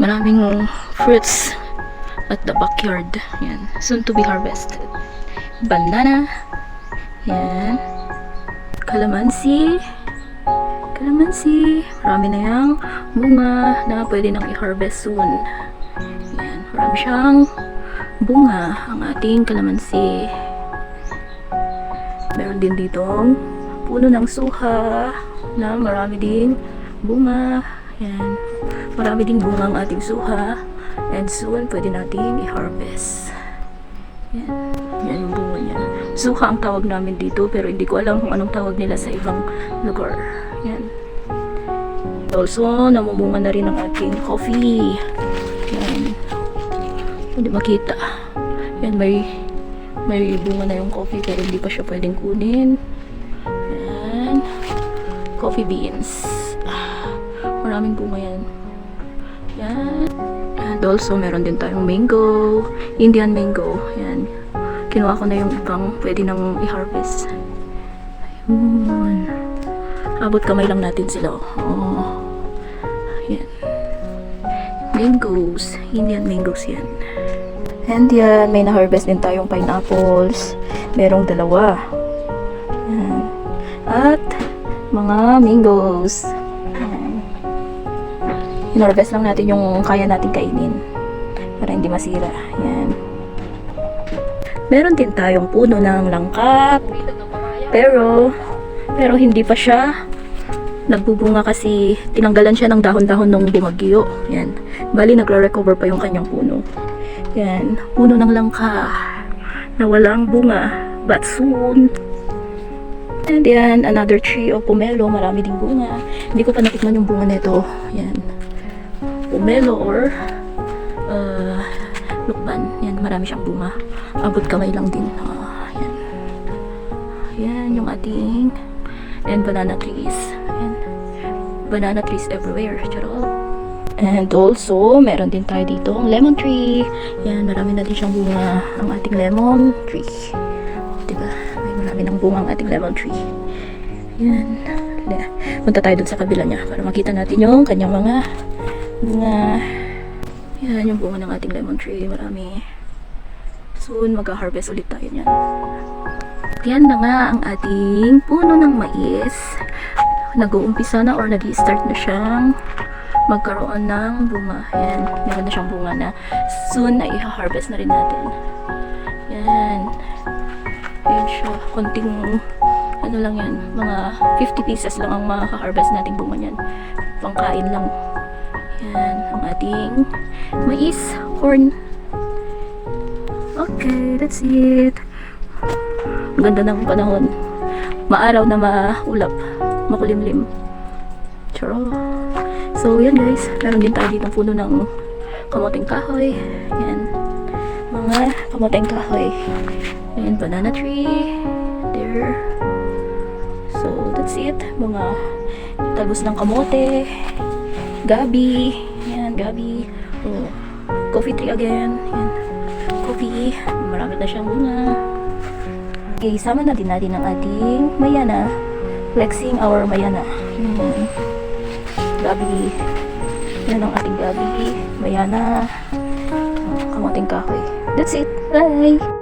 Maraming fruits at the backyard. Yan. Soon to be harvested. Bandana. Yan. Kalamansi. Kalamansi. Marami na yung bunga na pwede nang i-harvest soon. Yan. Marami siyang bunga ang ating kalamansi. Meron din ditong puno ng suha na marami ding bunga. Yan. Marami ding bunga ang ating suha. And soon, pwede natin i-harvest. Yan. Yan yung bunga niya. Suha ang tawag namin dito, pero hindi ko alam kung anong tawag nila sa ibang lugar. Yan. Also, namumunga na rin ang ating coffee. Yan. Hindi makita. Yan, may may bunga na yung coffee pero hindi pa siya pwedeng kunin. Yan. Coffee beans. Maraming bunga yan. Yan. And also, meron din tayong mango. Indian mango. Yan. Kinuha ko na yung ibang pwede nang i-harvest. Ayun. Abot kamay lang natin sila. Oh. Yan. Mangoes. Indian mangoes yan. And yan, may na-harvest din tayong pineapples. Merong dalawa. Yan. At mga mangoes. Yan. In-harvest lang natin yung kaya natin kainin. Para hindi masira. Yan. Meron din tayong puno ng langka. Pero, pero hindi pa siya nagbubunga kasi tinanggalan siya ng dahon-dahon nung bumagyo. Yan. Bali, nagre-recover pa yung kanyang puno. Yan. Puno ng langka na walang bunga. But soon. And yan, another tree of pomelo. Marami ding bunga. Hindi ko pa natikman yung bunga nito. Yan. Pomelo or uh, lukban. Yan, marami siyang bunga. Abot kamay lang din. Ah, yan. Yan, yung ating and banana trees. Yan. Banana trees everywhere. Charot. And also, meron din tayo dito ang lemon tree. Yan, marami na din siyang bunga ang ating lemon tree. Diba? May marami ng bunga ang ating lemon tree. Yan. Punta tayo dun sa kabila niya para makita natin yung kanyang mga bunga. Yan, yung bunga ng ating lemon tree. Marami. Soon, mag-harvest ulit tayo niyan. Yan na nga ang ating puno ng mais. Nag-uumpisa na or nag-start na siyang magkaroon ng bunga. Yan, meron na siyang bunga na soon na i-harvest na rin natin. Yan. Yan siya. Konting, ano lang yan, mga 50 pieces lang ang makaka-harvest nating bunga niyan. Pangkain lang. Yan, ang ating mais, corn. Okay, that's it. Ganda ng panahon. Maaraw na maulap. Makulimlim. Charo. So, yan guys. Meron din tayo dito puno ng kamoting kahoy. Yan. Mga kamoting kahoy. Ayan, banana tree. There. So, that's it. Mga talbos ng kamote. Gabi. Yan, gabi. Oh, coffee tree again. Yan. Coffee. Marami na siyang bunga. Okay, sama na natin ang ating mayana. Flexing our mayana. Hmm. Gabi. Yan ang ating gabi. Mayana. Kamuting kahoy. That's it. Bye!